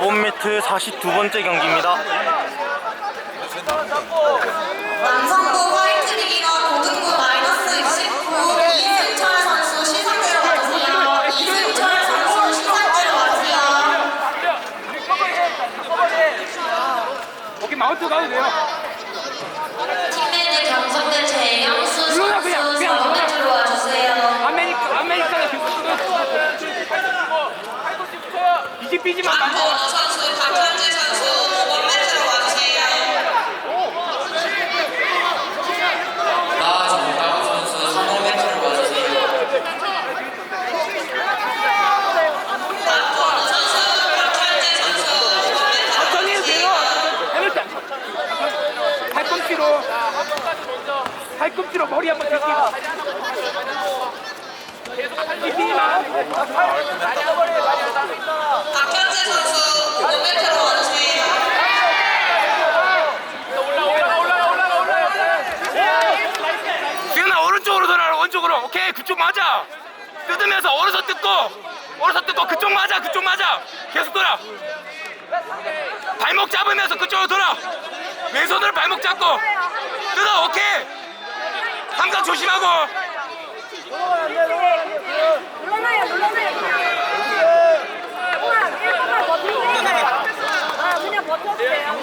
4번 매트 42번째 경기입니다. 남성부 화이트리기가 고등부 마이너스 29 이승철 선수 시상대로 와주세요. 이승철 선수 시상대로 와주세요. 오케이 마운트 가도 돼요. 팀 내내 경선대 재영수 선수 그냥, 그냥, 그냥 4번대로 와주세요. 아메리카 아메리카노 교수는 말고 박건우 선수, 박현재 선수 5번대로 와주세요. 나정다우 선수 3번매트로 와주세요. 박건우 선수, 박현재 선수 5번대로 천천히 해도 돼요. 와주세요. 해볼게. 팔꿈치로 팔꿈치로 머리 한번 들기고 계속 삐지만 오케이? 그쪽 맞아. 뜯으면서 얼어서 뜯고 얼어서 뜯고 그쪽 맞아 그쪽 맞아. 계속 돌아. 발목 잡으면서 그쪽으로 돌아. 왼손으로 발목 잡고. 뜯어 오케이? 항상 조심하고. 놀라나요? 놀라나요? 그냥. 아, 그냥 버텨주세요.